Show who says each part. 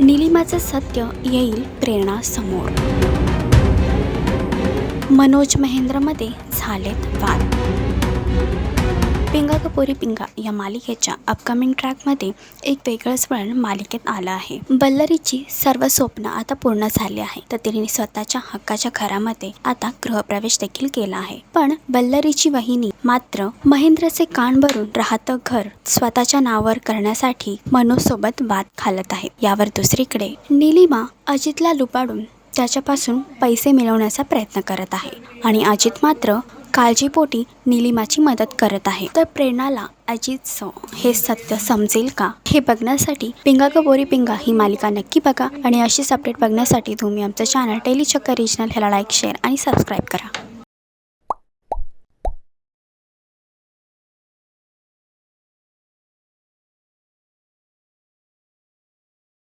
Speaker 1: निलिमाचं सत्य येईल प्रेरणा समोर मनोज महेंद्रमध्ये झालेत वाद. पोरी पिंगा या मालिकेच्या अपकमिंग ट्रॅकमध्ये एक वेगळंच वळण मालिकेत आलं आहे. बल्लरीची सर्व स्वप्न आता पूर्ण झाली आहे. तर तिने स्वतःच्या हक्काच्या घरामध्ये आता गृहप्रवेश देखील केला आहे. पण बल्लरीची वहिनी मात्र महेंद्रचे कान भरून राहतं घर स्वतःच्या नावावर करण्यासाठी मनोसोबत वाद घालत आहे. यावर दुसरीकडे निलिमा अजितला लुपाडून त्याच्यापासून पैसे मिळवण्याचा प्रयत्न करत आहे. आणि अजित मात्र काळजीपोटी निलिमाची मदत करत आहे. तर प्रेरणाला अजितचं हे सत्य समजेल का? हे बघण्यासाठी पिंगा कबोरी पिंगा ही मालिका नक्की बघा आणि अशीच अपडेट बघण्यासाठी तुम्ही आमचं चॅनल टेलीचक्कर रिजनल ह्याला लाईक शेअर आणि सबस्क्राईब करा.